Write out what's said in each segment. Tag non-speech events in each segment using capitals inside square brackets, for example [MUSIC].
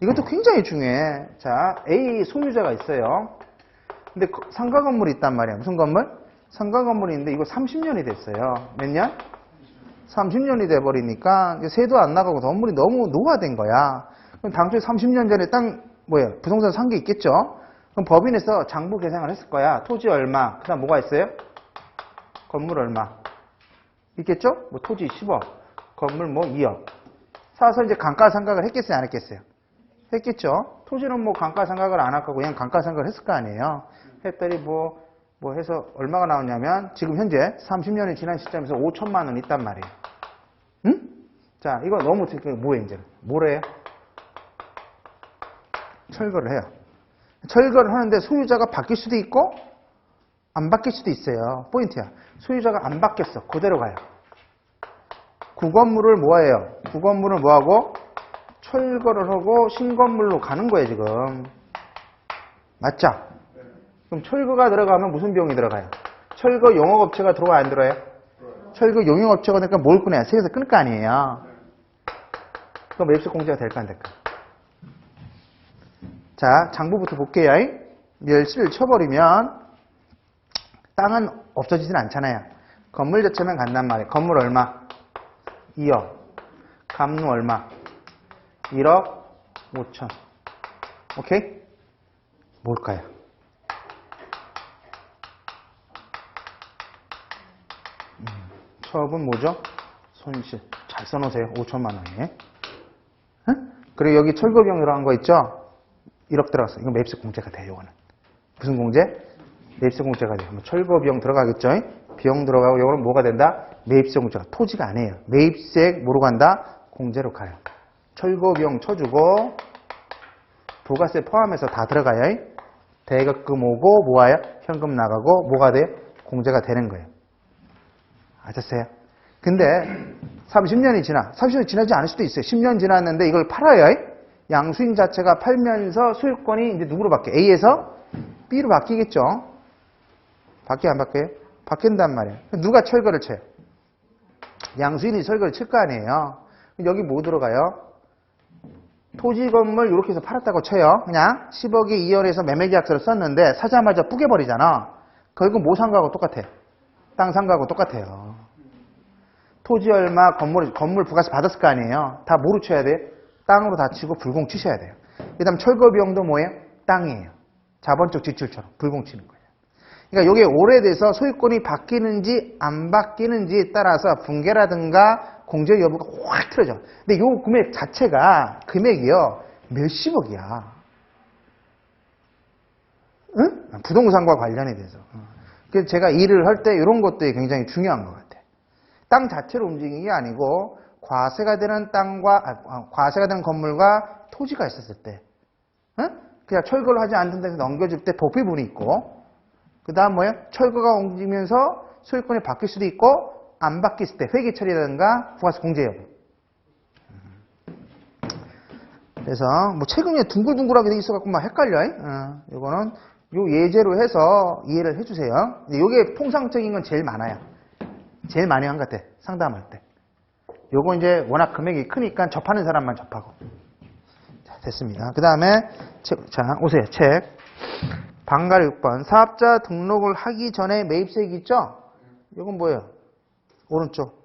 이것도 굉장히 중요해. 자, A 소유자가 있어요. 근데 그 상가 건물이 있단 말이야. 무슨 건물? 상가 건물이 있는데 이거 30년이 됐어요. 몇 년? 30년이 돼버리니까 세도 안 나가고 건물이 너무 노화된 거야. 그럼 당초에 30년 전에 땅, 뭐야, 부동산 산 게 있겠죠? 그럼 법인에서 장부 계상을 했을 거야. 토지 얼마, 그 다음 뭐가 있어요? 건물 얼마. 있겠죠? 뭐 토지 10억, 건물 뭐 2억. 사서 이제 감가상각을 했겠어요? 안 했겠어요? 했겠죠? 토지는 뭐 감가상각을 안할 거고 그냥 감가상각을 했을 거 아니에요? 했더니 뭐, 뭐 해서 얼마가 나오냐면 지금 현재 30년이 지난 시점에서 5천만 원 있단 말이에요. 응? 자, 이거 너무 어떻게 뭐해 이제? 뭐래요? 철거를 해요. 철거를 하는데 소유자가 바뀔 수도 있고 안 바뀔 수도 있어요. 포인트야. 소유자가 안 바뀌었어. 그대로 가요. 구 건물을 뭐해요? 구 건물을 뭐하고? 철거를 하고 신건물로 가는 거예요, 지금. 맞죠? 그럼 철거가 들어가면 무슨 비용이 들어가요? 철거 용역업체가 들어와 안 들어요? 철거 용역업체가 되니까 뭘 끊어요? 세에서 끊을 거 아니에요? 그럼 매입세 공제가 될까 안 될까? 자, 장부부터 볼게요. 멸시를 쳐버리면 땅은 없어지진 않잖아요. 건물 자체만 간단 말이에요. 건물 얼마? 2억. 감루 얼마? 1억 5천. 오케이? 뭘까요? 음, 처업은 뭐죠? 손실. 잘 써놓으세요. 5천만 원에. 응? 그리고 여기 철거비용 들어간 거 있죠? 1억 들어갔어. 이거 매입세 공제가 돼요, 이거는. 무슨 공제? 매입세 공제가 돼요. 뭐 철거 비용 들어가겠죠? 비용 들어가고 이거는 뭐가 된다? 매입세 공제가 토지가 아니에요. 매입세 뭐로 간다? 공제로 가요. 철거 비용 쳐주고 부가세 포함해서 다 들어가요. 대격금 오고 뭐와요? 현금 나가고 뭐가 돼요? 공제가 되는 거예요. 아셨어요? 근데 30년이 지나, 30년이 지나지 않을 수도 있어요. 10년 지났는데 이걸 팔아요. 양수인 자체가 팔면서 소유권이 이제 누구로 바뀌어요? A에서 B로 바뀌겠죠? 바뀌어 안 바뀌어요? 바뀐단 말이에요. 누가 철거를 쳐요? 양수인이 철거를 칠 거 아니에요. 여기 뭐 들어가요? 토지 건물 이렇게 해서 팔았다고 쳐요. 그냥 10억에 2월에서 매매 계약서를 썼는데 사자마자 뿌개버리잖아. 결국 뭐 상가하고 똑같아. 땅 상가하고 똑같아요. 토지 얼마 건물 건물 부가세 받았을 거 아니에요. 다 뭐로 쳐야 돼? 땅으로 다 치고 불공 치셔야 돼요. 그 다음 철거 비용도 뭐예요? 땅이에요. 자본적 지출처럼 불공 치는 거예요. 그러니까 이게 오래돼서 소유권이 바뀌는지 안 바뀌는지에 따라서 분개라든가 공제 여부가 확 틀어져. 근데 요 금액 자체가 금액이요 몇십억이야. 응? 부동산과 관련이 돼서. 어. 그래서 제가 일을 할 때 이런 것들이 굉장히 중요한 것 같아. 땅 자체로 움직이는 게 아니고 과세가 되는 땅과 아, 과세가 되는 건물과 토지가 있었을 때, 응? 그냥 철거를 하지 않는 데서 넘겨줄 때 도피분이 있고, 그 다음 뭐예요? 철거가 옮기면서 소유권이 바뀔 수도 있고 안 바뀌었을 때 회계 처리라든가 부가세 공제 여부. 그래서 뭐 최근에 둥글둥글하게 돼 있어갖고 막 헷갈려. 어, 이거는 요 예제로 해서 이해를 해주세요. 요게 통상적인 건 제일 많아요. 제일 많이 한 것 같아. 상담할 때. 요거 이제 워낙 금액이 크니까 접하는 사람만 접하고. 자, 됐습니다. 그 다음에 자 오세요. 책. 방갈 6번. 사업자 등록을 하기 전에 매입세액 있죠? 이건 뭐예요? 오른쪽.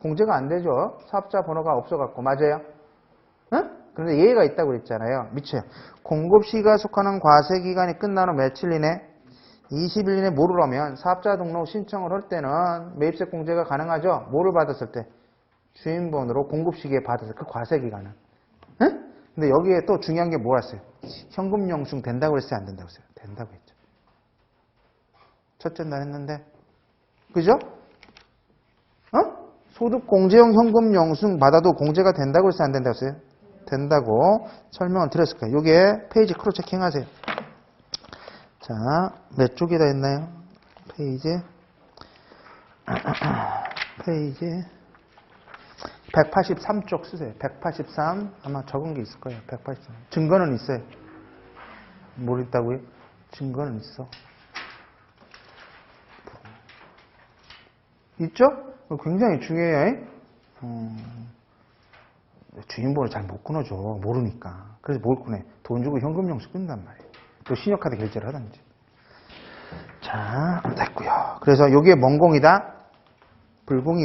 공제가 안 되죠? 사업자 번호가 없어갖고. 맞아요? 응? 그런데 예외가 있다고 그랬잖아요. 미쳐요. 공급시가 속하는 과세기간이 끝난 후 며칠 이내? 20일 이내 하면 사업자 등록 신청을 할 때는 매입세 공제가 가능하죠? 뭐를 받았을 때? 주인번호로 공급시기에 받았을 그 과세기간은. 응? 근데 여기에 또 중요한 게 뭐였어요? 현금 영수증 된다고 그랬어요? 안 된다고 했어요? 된다고 했죠. 첫째 날 했는데. 그죠? 어? 소득 공제형 현금 영수증 받아도 공제가 된다고 했어요? 안 된다고 했어요? 된다고 설명을 드렸을 거예요. 요게 페이지 크로 체킹 하세요. 자, 몇 쪽이다 했나요? 페이지. [CLEARS THROAT] 페이지. 183쪽 쓰세요. 183. 아마 적은 게 있을 거예요. 183. 증거는 있어요. 뭘 있다고요? 증거는 있어. 있죠? 굉장히 중요해요. 음, 주인번호 잘 못 끊어줘. 모르니까. 그래서 뭘 끊어? 돈 주고 현금 영수 끊는단 말이에요. 또 신용카드 결제를 하든지. 자, 됐고요. 그래서 여기에 멍공이다. 불공이